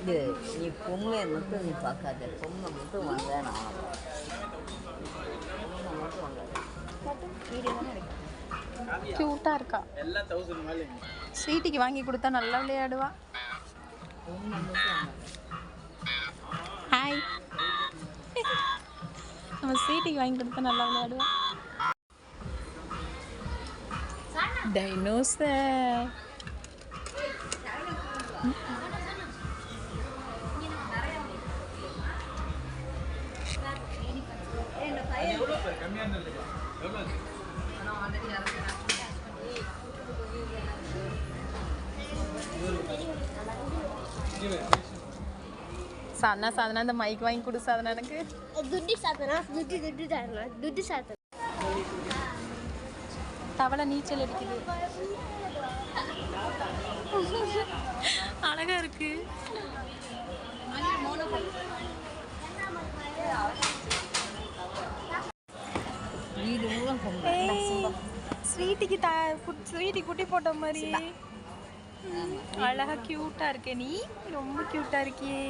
இது நீ பொம்மையை மட்டும் நீ பார்க்காத பொம்மை மட்டும் வாங்க நான் பொம்மை மட்டும் க்யூட்டாக இருக்கா? எல்லாம் ஸ்வீட்டிக்கு வாங்கி கொடுத்தா நல்லா விளையாடுவா? ஹாய் நம்ம ஸ்வீட்டிக்கு வாங்கி கொடுத்தா நல்லா விளையாடுவா? டைனோசர் சாதனா சாதனா இந்த மைக் வாங்கி கொடு சாதனா எனக்கு. துட்டு சாத்தனா? துட்டு துட்டு தரணும் துட்டு சாத்தனா? தவளை நீச்சல் அடிக்குது. பூரா பொம்மை ஸ்வீட்டிக்கு த ஸ்வீட்டி குட்டி போட்ட மாதிரி. அழகா கியூட்டா இருக்கே நீ. ரொம்ப கியூட்டா இருக்கியே.